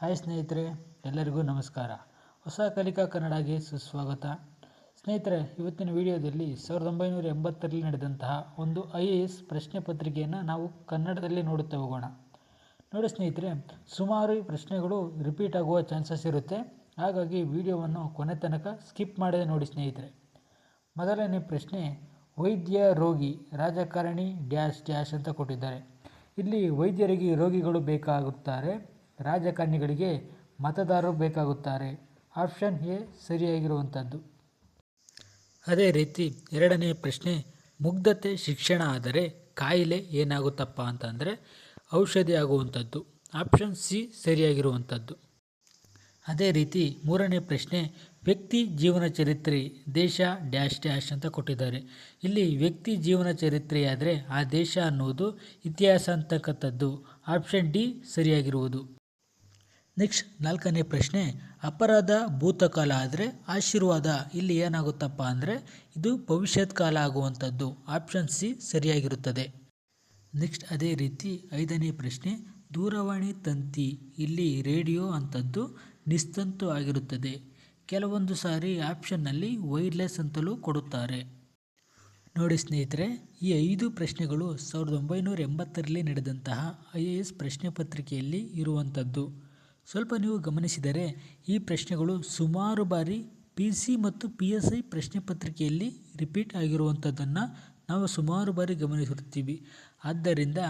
Hi ಸ್ನೇಹಿತರೆ, ಎಲ್ಲರಿಗೂ ನಮಸ್ಕಾರ. ಹೊಸ ಕಲಿಕಾ ಕನ್ನಡಗೆ ಸುಸ್ವಾಗತ. ಸ್ನೇಹಿತರೆ, ಇವತ್ತಿನ ವಿಡಿಯೋದಲ್ಲಿ ಸಾವಿರದ ಒಂಬೈನೂರ ಎಂಬತ್ತರಲ್ಲಿ ನಡೆದಂತಹ ಒಂದು ಐ ಎ ಎಸ್ ಪ್ರಶ್ನೆ ಪತ್ರಿಕೆಯನ್ನು ನಾವು ಕನ್ನಡದಲ್ಲಿ ನೋಡುತ್ತಾ ಹೋಗೋಣ. ನೋಡಿ ಸ್ನೇಹಿತರೆ, ಸುಮಾರು ಪ್ರಶ್ನೆಗಳು ರಿಪೀಟ್ ಆಗುವ ಚಾನ್ಸಸ್ ಇರುತ್ತೆ. ಹಾಗಾಗಿ ವಿಡಿಯೋವನ್ನು ಕೊನೆ ತನಕ ಸ್ಕಿಪ್ ಮಾಡದೆ ನೋಡಿ ಸ್ನೇಹಿತರೆ. ಮೊದಲನೇ ಪ್ರಶ್ನೆ, ವೈದ್ಯ ರೋಗಿ ರಾಜಕಾರಣಿ ಡ್ಯಾಶ್ ಡ್ಯಾಶ್ ಅಂತ ಕೊಟ್ಟಿದ್ದಾರೆ. ಇಲ್ಲಿ ವೈದ್ಯರಿಗೆ ರೋಗಿಗಳು ಬೇಕಾಗುತ್ತಾರೆ. ರಾಜಕಾರಣಿಗಳಿಗೆ ಮತದಾರರು ಬೇಕಾಗುತ್ತಾರೆ. Option A, ಸರಿಯಾಗಿರುವಂಥದ್ದು. ಅದೇ ರೀತಿ ಎರಡನೇ ಪ್ರಶ್ನೆ, ಮುಗ್ಧತೆ ಶಿಕ್ಷಣ ಆದರೆ ಕಾಯಿಲೆ ಏನಾಗುತ್ತಪ್ಪ ಅಂತಂದರೆ ಔಷಧಿ ಆಗುವಂಥದ್ದು. ಆಪ್ಷನ್ ಸಿ, ಸರಿಯಾಗಿರುವಂಥದ್ದು. ಅದೇ ರೀತಿ ಮೂರನೇ ಪ್ರಶ್ನೆ, ವ್ಯಕ್ತಿ ಜೀವನ ಚರಿತ್ರೆ, ದೇಶ ಡ್ಯಾಶ್ ಡ್ಯಾಶ್ ಅಂತ ಕೊಟ್ಟಿದ್ದಾರೆ. ಇಲ್ಲಿ ವ್ಯಕ್ತಿ ಜೀವನ ಚರಿತ್ರೆಯಾದರೆ ಆ ದೇಶ ಅನ್ನುವುದು ಇತಿಹಾಸ ಅಂತಕ್ಕಂಥದ್ದು. Option D, ಸರಿಯಾಗಿರುವುದು. ನೆಕ್ಸ್ಟ್ ನಾಲ್ಕನೇ ಪ್ರಶ್ನೆ, ಅಪರಾಧ ಭೂತಕಾಲ ಆದರೆ ಆಶೀರ್ವಾದ, ಇಲ್ಲಿ ಏನಾಗುತ್ತಪ್ಪ ಅಂದರೆ ಇದು ಭವಿಷ್ಯತ್ ಕಾಲ ಆಗುವಂಥದ್ದು ಆಪ್ಷನ್ ಸಿ ಸರಿಯಾಗಿರುತ್ತದೆ. ನೆಕ್ಸ್ಟ್ ಅದೇ ರೀತಿ ಐದನೇ ಪ್ರಶ್ನೆ, ದೂರವಾಣಿ ತಂತಿ, ಇಲ್ಲಿ ರೇಡಿಯೋ ಅಂಥದ್ದು ನಿಸ್ತಂತು ಆಗಿರುತ್ತದೆ. ಕೆಲವೊಂದು ಸಾರಿ ಆಪ್ಷನ್ನಲ್ಲಿ ವೈರ್ಲೆಸ್ ಅಂತಲೂ ಕೊಡುತ್ತಾರೆ. ನೋಡಿ ಸ್ನೇಹಿತರೆ, ಈ ಐದು ಪ್ರಶ್ನೆಗಳು ಸಾವಿರದ ಒಂಬೈನೂರ ಎಂಬತ್ತರಲ್ಲಿ ನಡೆದಂತಹ ಐ ಎ ಎಸ್ ಪ್ರಶ್ನೆ ಪತ್ರಿಕೆಯಲ್ಲಿ ಇರುವಂಥದ್ದು. ಸ್ವಲ್ಪ ನೀವು ಗಮನಿಸಿದರೆ ಈ ಪ್ರಶ್ನೆಗಳು ಸುಮಾರು ಬಾರಿ ಪಿ ಸಿ ಮತ್ತು ಪಿ ಎಸ್ ಐ ಪ್ರಶ್ನೆ ಪತ್ರಿಕೆಯಲ್ಲಿ ರಿಪೀಟ್ ಆಗಿರುವಂಥದ್ದನ್ನು ನಾವು ಸುಮಾರು ಬಾರಿ ಗಮನಿಸಿರ್ತೀವಿ. ಆದ್ದರಿಂದ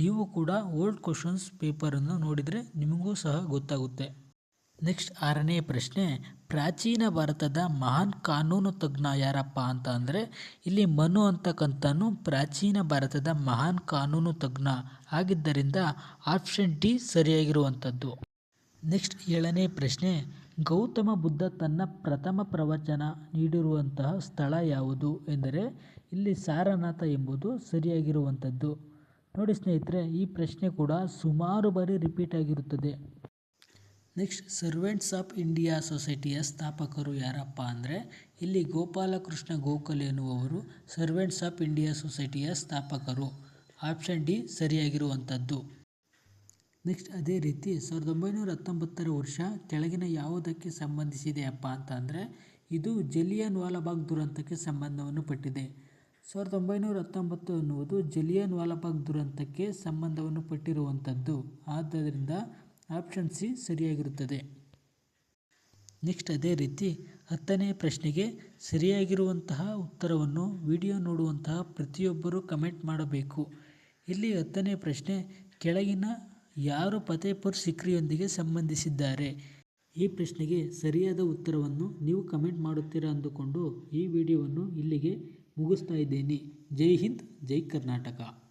ನೀವು ಕೂಡ ಓಲ್ಡ್ ಕ್ವಶನ್ಸ್ ಪೇಪರನ್ನು ನೋಡಿದರೆ ನಿಮಗೂ ಸಹ ಗೊತ್ತಾಗುತ್ತೆ. ನೆಕ್ಸ್ಟ್ ಆರನೇ ಪ್ರಶ್ನೆ, ಪ್ರಾಚೀನ ಭಾರತದ ಮಹಾನ್ ಕಾನೂನು ತಜ್ಞ ಯಾರಪ್ಪ ಅಂತ ಅಂದರೆ ಇಲ್ಲಿ ಮನು ಅಂತಕ್ಕಂಥನು ಪ್ರಾಚೀನ ಭಾರತದ ಮಹಾನ್ ಕಾನೂನು ತಜ್ಞ ಆಗಿದ್ದರಿಂದ ಆಪ್ಷನ್ ಡಿ ಸರಿಯಾಗಿರುವಂಥದ್ದು. ನೆಕ್ಸ್ಟ್ ಏಳನೇ ಪ್ರಶ್ನೆ, ಗೌತಮ ಬುದ್ಧ ತನ್ನ ಪ್ರಥಮ ಪ್ರವಚನ ನೀಡಿರುವಂತಹ ಸ್ಥಳ ಯಾವುದು ಎಂದರೆ, ಇಲ್ಲಿ ಸಾರನಾಥ ಎಂಬುದು ಸರಿಯಾಗಿರುವಂಥದ್ದು. ನೋಡಿ ಸ್ನೇಹಿತರೆ, ಈ ಪ್ರಶ್ನೆ ಕೂಡ ಸುಮಾರು ಬಾರಿ ರಿಪೀಟ್ ಆಗಿರುತ್ತದೆ. ನೆಕ್ಸ್ಟ್ ಸರ್ವೆಂಟ್ಸ್ ಆಫ್ ಇಂಡಿಯಾ ಸೊಸೈಟಿಯ ಸ್ಥಾಪಕರು ಯಾರಪ್ಪ ಅಂದರೆ, ಇಲ್ಲಿ ಗೋಪಾಲಕೃಷ್ಣ ಗೋಖಲೆ ಎನ್ನುವವರು ಸರ್ವೆಂಟ್ಸ್ ಆಫ್ ಇಂಡಿಯಾ ಸೊಸೈಟಿಯ ಸ್ಥಾಪಕರು. Option D, ಸರಿಯಾಗಿರುವಂಥದ್ದು. ನೆಕ್ಸ್ಟ್ ಅದೇ ರೀತಿ ಸಾವಿರದ ಒಂಬೈನೂರ ಹತ್ತೊಂಬತ್ತರ ವರ್ಷ ಕೆಳಗಿನ ಯಾವುದಕ್ಕೆ ಸಂಬಂಧಿಸಿದೆಯಪ್ಪ ಅಂತ ಅಂದರೆ ಇದು ಜಲಿಯನ್ ವಾಲಾಬಾಗ್ ದುರಂತಕ್ಕೆ ಸಂಬಂಧವನ್ನು ಪಟ್ಟಿದೆ. ಸಾವಿರದ ಒಂಬೈನೂರ ಹತ್ತೊಂಬತ್ತು ಅನ್ನುವುದು ಜಲಿಯನ್ ವಾಲಾಬಾಗ್ ದುರಂತಕ್ಕೆ ಸಂಬಂಧವನ್ನು ಪಟ್ಟಿರುವಂಥದ್ದು. ಆದ್ದರಿಂದ ಆಪ್ಷನ್ ಸಿ ಸರಿಯಾಗಿರುತ್ತದೆ. ನೆಕ್ಸ್ಟ್ ಅದೇ ರೀತಿ ಹತ್ತನೇ ಪ್ರಶ್ನೆಗೆ ಸರಿಯಾಗಿರುವಂತಹ ಉತ್ತರವನ್ನು ವಿಡಿಯೋ ನೋಡುವಂತಹ ಪ್ರತಿಯೊಬ್ಬರೂ ಕಮೆಂಟ್ ಮಾಡಬೇಕು. ಇಲ್ಲಿ ಹತ್ತನೇ ಪ್ರಶ್ನೆ, ಕೆಳಗಿನ ಯಾರು ಫತೇಪುರ್ ಸಿಕ್ರಿಯೊಂದಿಗೆ ಸಂಬಂಧಿಸಿದ್ದಾರೆ? ಈ ಪ್ರಶ್ನೆಗೆ ಸರಿಯಾದ ಉತ್ತರವನ್ನು ನೀವು ಕಮೆಂಟ್ ಮಾಡುತ್ತೀರಾ ಅಂದುಕೊಂಡು ಈ ವಿಡಿಯೋವನ್ನು ಇಲ್ಲಿಗೆ ಮುಗಿಸ್ತಾ ಇದ್ದೀನಿ. ಜೈ ಹಿಂದ್, ಜೈ ಕರ್ನಾಟಕ.